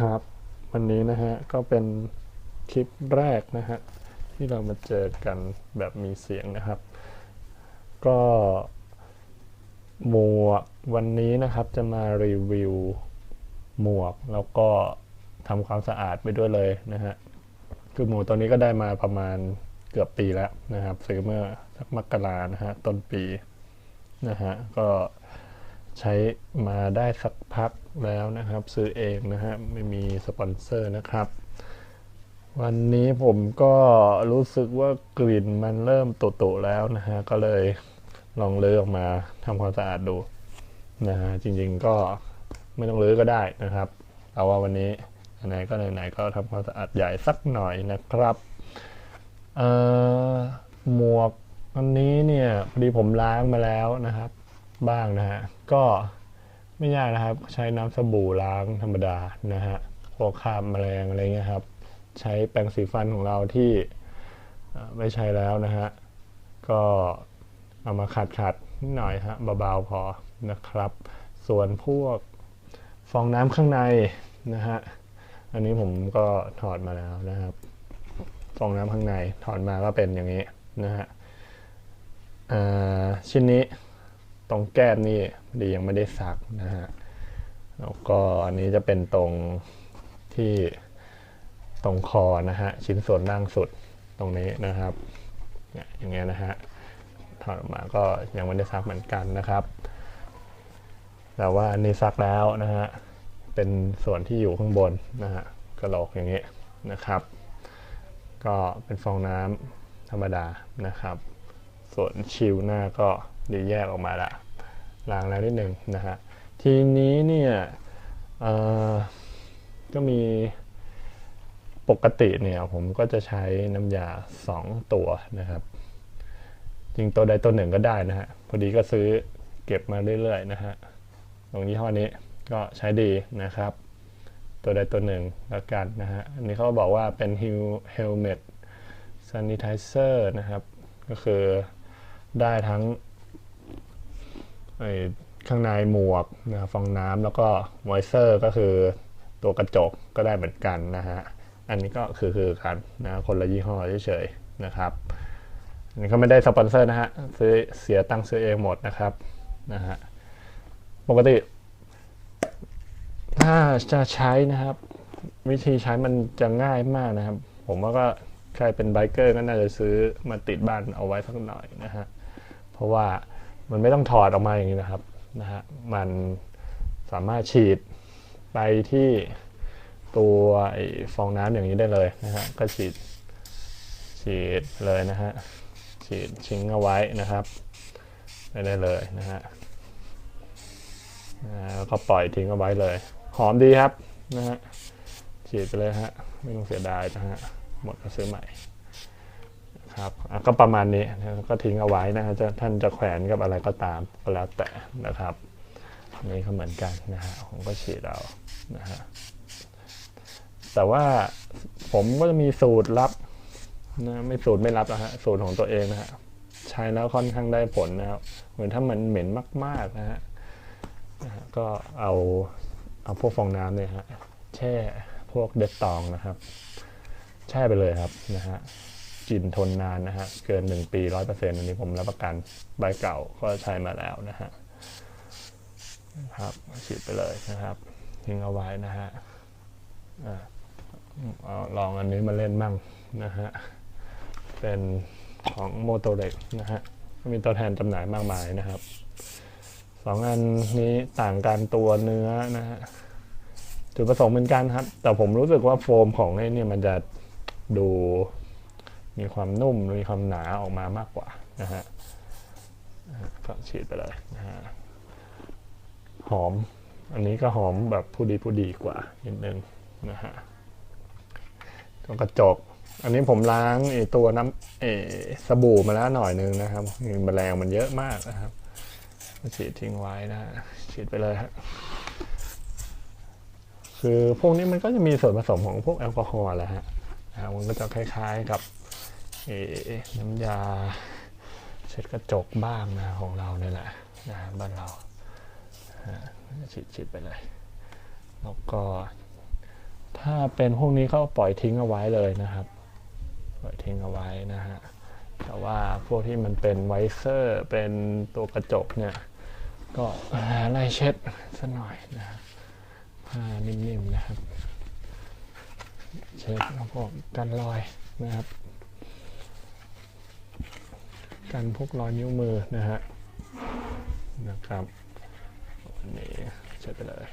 ครับ วันนี้นะฮะ ก็เป็นคลิปแรกนะฮะ ที่เรามาเจอกันแบบมีเสียงนะครับ ก็หมวกวันนี้นะครับจะมารีวิวหมวกแล้วก็ทำความสะอาดไปด้วยเลยนะฮะ คือหมวกตัวนี้ก็ได้มาประมาณเกือบปีแล้วนะครับ ซื้อเมื่อสักมกรานะฮะต้นปีนะฮะก็ ใช้มาได้สักพักแล้วนะครับ ซื้อเองนะฮะไม่มีสปอนเซอร์นะครับ วันนี้ผมก็รู้สึกว่ากลิ่นมันเริ่มตุๆแล้วนะฮะก็เลยลองเลือออกมาทำความสะอาดดูนะฮะจริงๆก็ไม่ต้องรื้อก็ได้นะครับเอาว่าวันนี้ไหนก็ไหนๆก็ทำความสะอาดใหญ่สักหน่อยนะครับเอ่อหมวกอันนี้เนี่ยพอดีผมล้างมาแล้วนะครับ บ้างนะฮะ ก็ไม่ยากนะครับ ใช้น้ำสบู่ล้างธรรมดานะฮะพวกคราบแมลงอะไรเงี้ยครับ ใช้แปรงสีฟันของเราที่ไม่ใช้แล้วนะฮะ ก็เอามาขัดขัดนิดหน่อยฮะเบาๆพอนะครับ ส่วนพวกฟองน้ำข้างในนะฮะ อันนี้ผมก็ถอดมาแล้วนะครับ ฟองน้ำข้างในถอดมาก็เป็นอย่างนี้นะฮะอ่าชิ้นนี้ ตรงแก้มนี่ดียังไม่ได้ซักนะฮะแล้วก็อันนี้จะเป็นตรงที่ตรงคอนะฮะชิ้นส่วนล่างสุดตรงนี้นะครับอย่างเงี้ยนะฮะถอดออกมาก็ยังไม่ได้ซักเหมือนกันนะครับ แต่ว่าอันนี้ซักแล้วนะฮะเป็นส่วนที่อยู่ข้างบนนะฮะกระโหลกอย่างนี้ยนะครับ ก็เป็นฟองน้ำธรรมดานะครับ ส่วนชิวหน้าก็ ดีแยกออกมาละล้างแล้วนิดหนึ่งนะฮะทีนี้เนี่ยก็มีปกติเนี่ยผมก็จะใช้น้ำยา 2 ตัวนะครับ จริงตัวใดตัวหนึ่งก็ได้นะฮะพอดีก็ซื้อเก็บมาเรื่อยๆนะฮะตรงยี่ห้อนี้ก็ใช้ดีนะครับ ตัวใดตัวหนึ่งแล้วกันนะฮะอันนี้เขาบอกว่าเป็น Helmet Sanitizer นะครับ ก็คือได้ทั้ง ข้างในหมวกนะฟองน้ำแล้วก็มอยเซอร์ก็คือตัวกระจกก็ได้เหมือนกันนะฮะ อันนี้ก็คือคือกันนะคนละยี่ห้อเฉยๆนะครับอันนี้ก็ไม่ได้สปอนเซอร์นะฮะซื้อเสียตังค์ซื้อเองหมดนะครับนะฮะปกติถ้าจะใช้นะครับ วิธีใช้มันจะง่ายมากนะครับ ผมว่าก็ใครเป็นไบเกอร์ก็น่าจะซื้อมาติดบ้านเอาไว้สักหน่อยนะฮะเพราะว่า มันไม่ต้องถอดออกมาอย่างนี้นะครับนะฮะมันสามารถฉีดไปที่ตัวฟองน้ำอย่างนี้ได้เลยนะฮะก็ฉีดฉีดเลยนะฮะฉีดชิ้งเอาไว้นะครับไม่ได้เลยนะฮะแล้วก็ปล่อยทิ้งเอาไว้เลย หอมดีครับนะฮะฉีดไปเลยฮะไม่ต้องเสียดายนะฮะหมดก็ซื้อใหม่ ครับก็ประมาณนี้ก็ทิ้งเอาไว้นะฮะท่านจะแขวนกับอะไรก็ตามก็แล้วแต่นะครับอันนี่ก็เหมือนกันนะฮะผมก็ฉีดเอานะฮะแต่ว่าผมก็จะมีสูตรลับนะไม่สูตรไม่ลับนะฮะสูตรของตัวเองนะฮะใช้แล้วค่อนข้างได้ผลนะครับเหมือนถ้ามันเหม็นมากๆนะฮะก็เอาเอาพวกฟองน้ำเนี่ยฮะแช่พวกเด็ดตองนะครับ แช่ไปเลยครับนะฮะ กินทนนานนะฮะ เกิน 1 ปีร้อยเปอร์เซ็นต์อันนี้ผมรับประกันใบเก่าก็ใช้มาแล้วนะฮะครับฉีดไปเลยนะครับทิ้งเอาไว้นะฮะอะเอาลองอันนี้มาเล่นมั่งนะฮะ เป็นของโมโตเ e กนะฮะมีตัวแทนจำหน่ายมากมายนะครับสองอันนี้ต่างกันตัวเนื้อนะฮะจุดประสงค์เหมือนกันครับ แต่ผมรู้สึกว่าโฟมของไอ้นี่มันจะดู มีความนุ่มมีความหนาออกมามากกว่านะฮะก็ฉีดไปเลยนะฮะหอม อันนี้ก็หอมแบบผู้ดีผู้ดีกว่านิดนึงนะฮะตัวกระจก อันนี้ผมล้างไอ้ตัวน้ำเอสบู่มาแล้วหน่อยนึงนะครับมีแมลงมันเยอะมากนะครับฉีดทิ้งไว้นะฮะฉีดไปเลยฮะคือพวกนี้มันก็จะมีส่วนผสมของพวกแอลกอฮอล์แหละฮะอ่ามันก็จะคล้ายๆกับ น้ำยาเช็ดกระจกบ้างนะของเราเนี่ยแหละนะบ้านเราฮะฉีดฉีดไปเลย แล้วก็ ถ้าเป็นพวกนี้เขาปล่อยทิ้งเอาไว้เลยนะครับ ปล่อยทิ้งเอาไว้นะฮะแต่ว่าพวกที่มันเป็นไวเซอร์เป็นตัวกระจกเนี่ย ก็หาอะไรเช็ดสักหน่อยนะผ้านิ่มๆนะครับ เช็ดแล้วก็กันรอยนะครับ กันพวกรอยนิ้วมือนะฮะนะครับวันนี้เช็ดไปเลย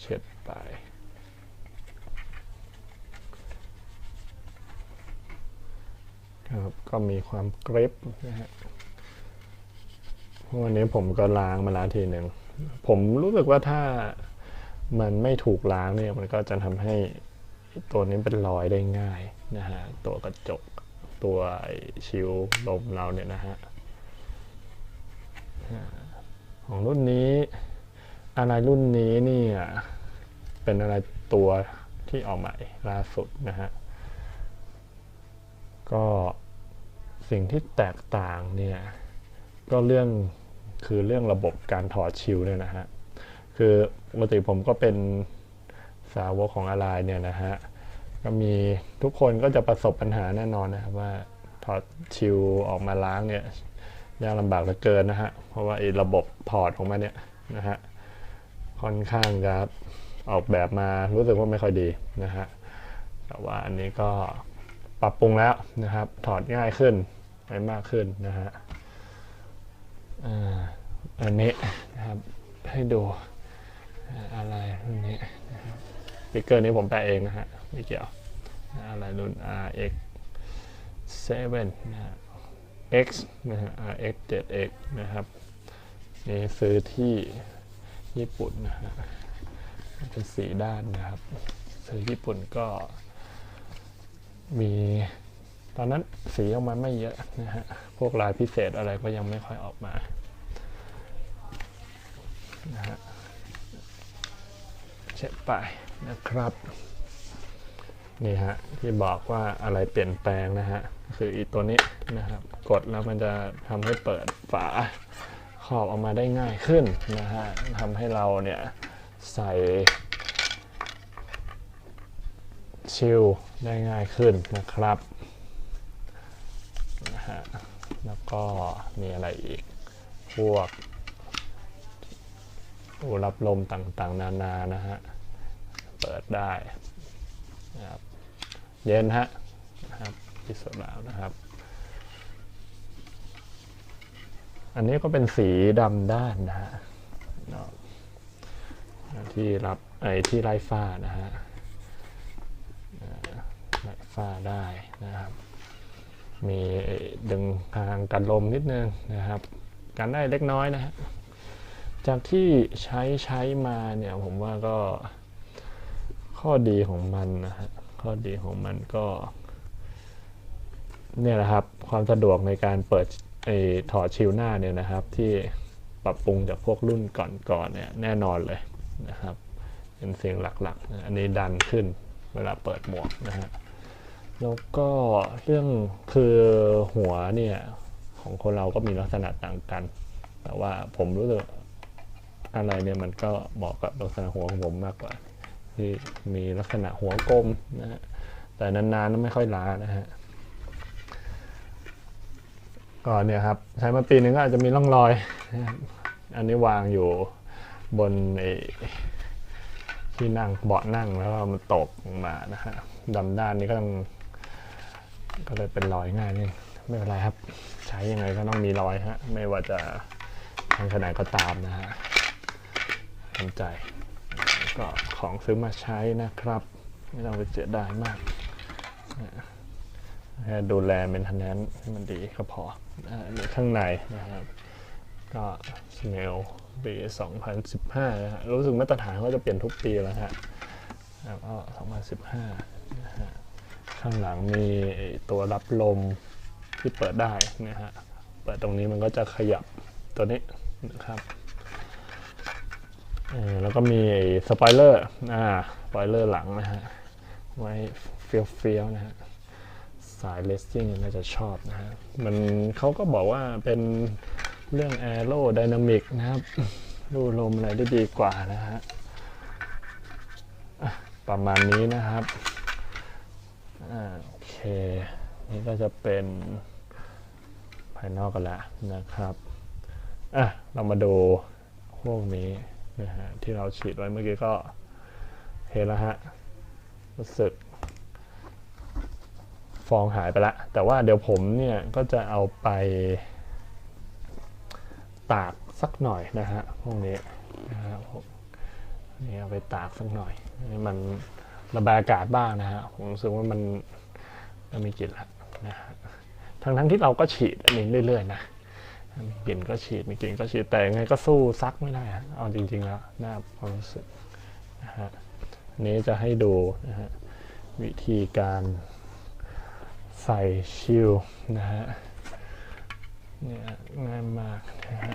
เช็ดไป ครับ ก็มีความกริบนะฮะวันนี้ผมก็ล้างมาแล้วทีหนึ่ง ผมรู้สึกว่าถ้ามันไม่ถูกล้างเนี่ยมันก็จะทำให้ตัวนี้เป็นรอยได้ง่ายนะฮะตัวกระจกตัวชิวลมเราเนี่ยนะฮะของรุ่นนี้อะไรรุ่นนี้เนี่ยเป็นอะไรตัวที่ออกใหม่ล่าสุดนะฮะก็ สิ่งที่แตกต่างเนี่ยก็เรื่องคือเรื่องระบบการถอดชิลเนี่ยนะฮะคือปกติผมก็เป็นสาวกของอะไรเนี่ยนะฮะก็มีทุกคนก็จะประสบปัญหาแน่นอนนะครับว่าถอดชิลออกมาล้างเนี่ยยากลำบากเหลือเกินนะฮะเพราะว่าไอ้ระบบถอดของมันเนี่ยนะฮะค่อนข้างจะออกแบบมารู้สึกว่าไม่ค่อยดีนะฮะแต่ว่าอันนี้ก็ ปรับปรุงแล้วนะครับ ถอดง่ายขึ้นไปมากขึ้นนะฮะอ่าอันนี้นะครับให้ดูอะไรรุ่นนี้สติกเกอร์นี้ผมแปะเองนะฮะไม่เกี่ยวอะไรรุ่น RX 7นะฮะ X นะฮะ RX 7X นะครับนี่ซื้อที่ญี่ปุ่นนะฮะเป็นสีด้านนะครับซื้อญี่ปุ่นก็ มีตอนนั้นสีออกมาไม่เยอะนะฮะ พวกลายพิเศษอะไรก็ยังไม่ค่อยออกมานะฮะเช็ดไปนะครับนี่ฮะที่บอกว่าอะไรเปลี่ยนแปลงนะฮะคืออีตัวนี้นะครับ กดแล้วมันจะทำให้เปิดฝาขอบออกมาได้ง่ายขึ้นนะฮะทำให้เราเนี่ยใส่ ชิลได้ง่ายขึ้นนะครับนะฮะแล้วก็มีอะไรอีก พวกรูรับลมต่างๆ นานานะฮะ เปิดได้นะครับเย็นฮะนะครับที่สุดแล้วนะครับ อันนี้ก็เป็นสีดำด้านนะฮะที่รับไอ้ที่ไล่ฝ้านะฮะ ฝ้าได้นะครับ มีดึงทางกันลมนิดนึงนะครับ กันได้เล็กน้อยนะฮะจากที่ใช้ใช้มาเนี่ยผมว่าก็ข้อดีของมันนะฮะข้อดีของมันก็เนี่ยแหละครับความสะดวกในการเปิดไอ้ถอดชิลหน้าเนี่ยนะครับ ที่ปรับปรุงจากพวกรุ่นก่อนๆเนี่ยแน่นอนเลยนะครับ เป็นสิ่งหลักๆ อันนี้ดันขึ้นเวลาเปิดหมวกนะฮะ แล้วก็เรื่องคือหัวเนี่ยของคนเราก็มีลักษณะต่างกัน แต่ว่าผมรู้สึกอะไรเนี่ยมันก็เหมาะกับลักษณะหัวของผมมากกว่า ที่มีลักษณะหัวกลมนะฮะแต่นานๆไม่ค่อยล้านะฮะก็เนี่ยครับใช้มาปีนึงก็อาจจะมีร่องรอย อันนี้วางอยู่บนไอ้ที่นั่งเบาะนั่งแล้วก็มันตกมานะฮะดำด้านนี้ก็ต้อง ก็เลยเป็นรอยง่ายนี่ไม่เป็นไรครับ ใช้ยังไงก็ต้องมีรอยฮะไม่ว่าจะทางขนาดก็ตามนะฮะทำใจก็ของซื้อมาใช้นะครับ ไม่ต้องไปเสียดายมากแค่ดูแลเป็นทันแนนให้มันดีก็พอในข้างในนะครับก็สเมลปี 2015 นะฮะ รู้สึกมาตรฐานเขาจะเปลี่ยนทุกปีแล้วฮะแล้วก็2015 นะฮะ ข้างหลังมีตัวรับลมที่เปิดได้นะฮะ เปิดตรงนี้มันก็จะขยับตัวนี้นะครับแล้วก็มีสปอยเลอร์อ่าสปอยเลอร์หลังนะฮะ ไว้เฟี้ยวเฟี้ยวๆนะฮะ สายเลสซิ่งน่าจะชอบนะฮะ มันเขาก็บอกว่าเป็นเรื่องแอโร d y นามิกนะครับรูลมอะไรได้ดีกว่านะฮะ ประมาณนี้นะครับ อ่าโอเค นี่ก็จะเป็นภายนอกกันแล้วนะครับอะเรามาดูพวกนี้นะฮะที่เราฉีดไว้เมื่อกี้ก็เห็นแล้วฮะรู้สึก ฟองหายไปล้วแต่ว่าเดี๋ยวผมเนี่ยก็จะเอาไป ตากสักหน่อยนะฮะพวกนี้นะครับผมนี่เอาไปตากสักหน่อยให้มัน ระบายอากาศบ้างนะฮะผมรู้สึกว่ามันมันมีกลิ่นแล้วนะฮะทั้งทั้งที่เราก็ฉีดอันนี้เรื่อยๆนะมีกลิ่นก็ฉีดมีกลิ่นก็ฉีดแต่ยังไงก็สู้ซักไม่ได้เอาจริง ๆ แล้วนะความรู้สึกนะฮะนี้จะให้ดูนะฮะวิธีการใส่ชิลนะฮะเนี่ยง่ายมากนะฮะ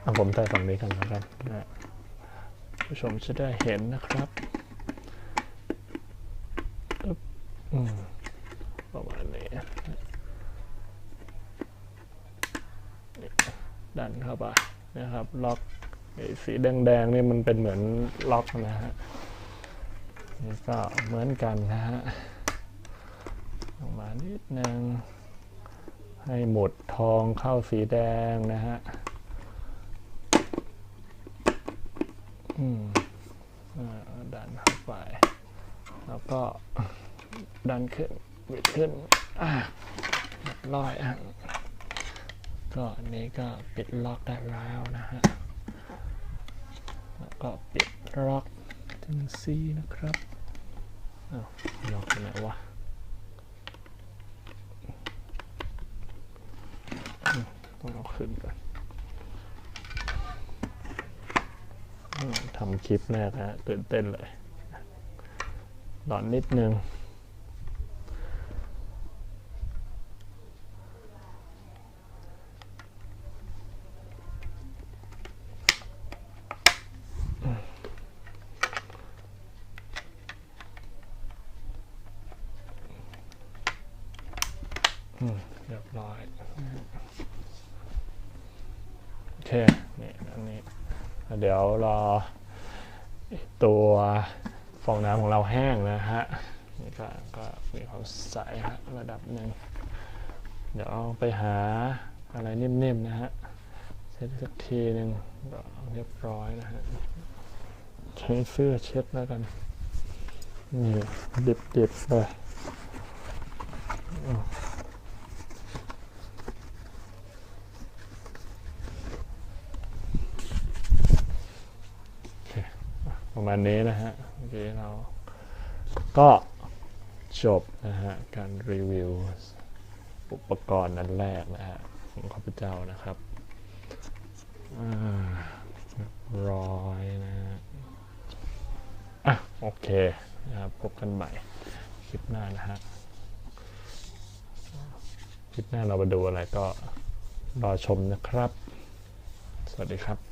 เอาผมใส่ฝั่งนี้กันแล้วกันนะ ผู้ชมจะได้เห็นนะครับประมาณนี้ดันเข้าไปนะครับ ล็อกสีแดงๆนี่มันเป็นเหมือนล็อกนะฮะนี่ก็เหมือนกันนะฮะลงมานิดนึงให้หมดทองเข้าสีแดงนะฮะ อืมอ่า ดันเข้าไป แล้วก็ดันขึ้นบิดขึ้นอ่าเรียบร้อยอะก็อันนี้ก็ปิดล็อกได้แล้วนะฮะ แล้วก็ปิดล็อกถึงซีนะครับอ้าวล็อกไปไหนวะต้องเอาขึ้นก่อนอืม ทำคลิปแรกฮะตื่นเต้นเลยหลอนนิดนึง เรียบร้อย โอเค นี่อันนี้ เดี๋ยวรอตัวฟองน้ำของเราแห้งนะฮะนี่ก็ก็มีความใสระดับหนึ่งเดี๋ยวเอาไปหาอะไรนิ่มๆนะฮะเช็ดสักทีหนึ่งก็เรียบร้อยนะฮะใช้เสื้อเช็ดแล้วกันนี่ดิบๆเลย ประ มาณนี้นะฮะเมื่อกี้เราก็จบนะฮะการรีวิวอุปกรณ์นั้นแรกนะฮะของข้าพเจ้านะครับอ่าเรียบร้อยนะฮะอะโอเคนะครับพบกันใหม่คลิปหน้านะฮะคลิปหน้าเรามาดูอะไรก็รอชมนะครับ สวัสดีครับ